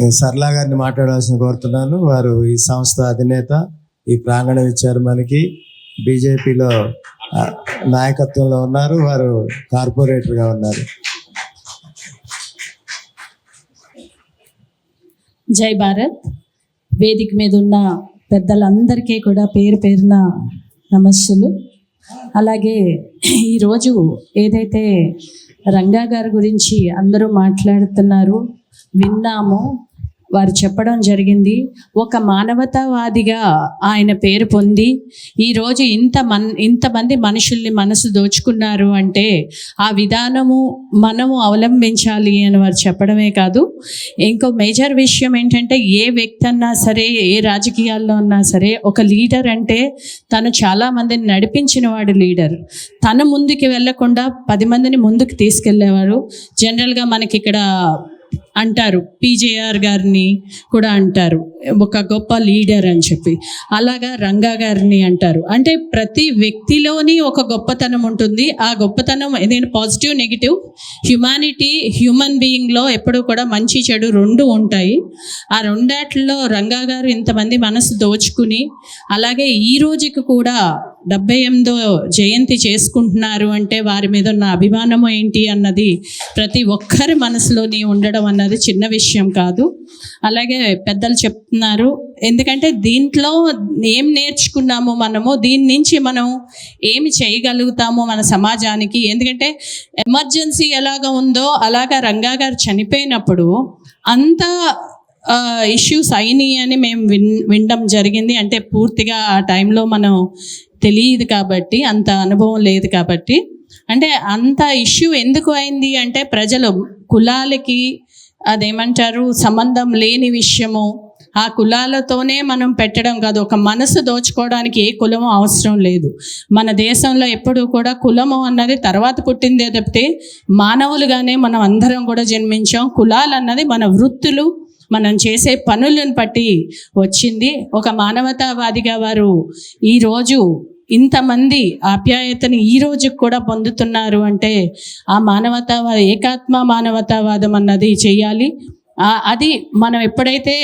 నేను సర్లా గారిని మాట్లాడాల్సిన కోరుతున్నాను. వారు ఈ సంస్థ అధినేత ఈ ప్రాంగణం ఇచ్చారు మనకి. బీజేపీలో నాయకత్వంలో ఉన్నారు. వారు కార్పొరేటర్గా ఉన్నారు. జై భారత్. వేదిక మీద ఉన్న పెద్దలందరికీ కూడా పేరు పేరున నమస్సులు. అలాగే ఈరోజు ఏదైతే రంగా గారి గురించి అందరూ మాట్లాడుతున్నారు విన్నాము. వారు చెప్పడం జరిగింది. ఒక మానవతావాదిగా ఆయన పేరు పొంది ఈరోజు ఇంత మన్ ఇంతమంది మనుషుల్ని మనసు దోచుకున్నారు అంటే ఆ విధానము మనము అవలంబించాలి అని వారు చెప్పడమే కాదు. ఇంకో మేజర్ విషయం ఏంటంటే ఏ వ్యక్తి అన్నా సరే ఏ రాజకీయాల్లో అన్నా సరే ఒక లీడర్ అంటే తను చాలా మందిని నడిపించిన వాడు లీడర్. తన ముందుకు వెళ్ళకుండా పది మందిని ముందుకు తీసుకెళ్ళేవారు. జనరల్గా మనకి ఇక్కడ అంటారు. పీజేఆర్ గారిని కూడా అంటారు. ఒక గొప్ప లీడర్ అని చెప్పి. అలాగా రంగా గారిని అంటారు. అంటే ప్రతి వ్యక్తిలోని ఒక గొప్పతనం ఉంటుంది. ఆ గొప్పతనం ఏదైనా పాజిటివ్ నెగిటివ్ హ్యుమానిటీ హ్యూమన్ బీయింగ్లో ఎప్పుడూ కూడా మంచి చెడు రెండు ఉంటాయి. ఆ రెండాట్లో రంగా గారు ఇంతమంది మనసు దోచుకుని అలాగే ఈ రోజుకి కూడా డెబ్బై ఎనిమిదో జయంతి చేసుకుంటున్నారు అంటే వారి మీద ఉన్న అభిమానము ఏంటి అన్నది ప్రతి ఒక్కరి మనసులోని ఉండడం అన్నది చిన్న విషయం కాదు. అలాగే పెద్దలు చెప్తున్నారు ఎందుకంటే దీంట్లో ఏం నేర్చుకున్నామో మనము దీని నుంచి మనం ఏమి చేయగలుగుతామో మన సమాజానికి ఎందుకంటే ఎమర్జెన్సీ ఎలాగ ఉందో అలాగా రంగా గారు చనిపోయినప్పుడు అంత ఇష్యూస్ అయినాయి అని మేము విన్ వినడం జరిగింది. అంటే పూర్తిగా ఆ టైంలో మనం తెలియదు కాబట్టి అంత అనుభవం లేదు కాబట్టి. అంటే అంత ఇష్యూ ఎందుకు అయింది అంటే ప్రజలు కులాలకి అదేమంటారు సంబంధం లేని విషయము. ఆ కులాలతోనే మనం పెట్టడం కాదు. ఒక మనసు దోచుకోవడానికి ఏ కులము అవసరం లేదు. మన దేశంలో ఎప్పుడూ కూడా కులము అన్నది తర్వాత పుట్టిందే తప్పితే మానవులుగానే మనం అందరం కూడా జన్మించాం. కులాలు అన్నది మన వృత్తులు మనం చేసే పనులను బట్టి వచ్చింది. ఒక మానవతావాదిగా వారు ఈరోజు ఇంతమంది ఆప్యాయతని ఈ రోజుకి కూడా పొందుతున్నారు అంటే ఆ మానవతావాద ఏకాత్మ మానవతావాదం అన్నది చేయాలి. అది మనం ఎప్పుడైతే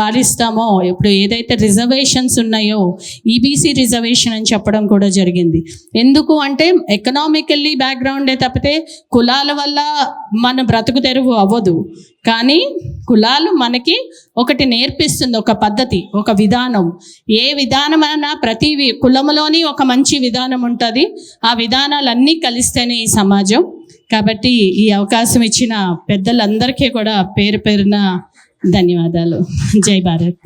పాలిస్తామో ఇప్పుడు ఏదైతే రిజర్వేషన్స్ ఉన్నాయో ఈబీసీ రిజర్వేషన్ అని చెప్పడం కూడా జరిగింది. ఎందుకు అంటే ఎకనామికల్లీ బ్యాక్గ్రౌండే తప్పితే కులాల వల్ల మన బ్రతుకు తెరువు అవ్వదు. కానీ కులాలు మనకి ఒకటి నేర్పిస్తుంది ఒక పద్ధతి ఒక విధానం. ఏ విధానమైనా ప్రతి వి- కులములోని ఒక మంచి విధానం ఉంటుంది. ఆ విధానాలన్నీ కలిస్తేనే ఈ సమాజం. కాబట్టి ఈ అవకాశం ఇచ్చిన పెద్దలందరికీ కూడా పేరు పేరున ధన్యవాదాలు. జై భారత్.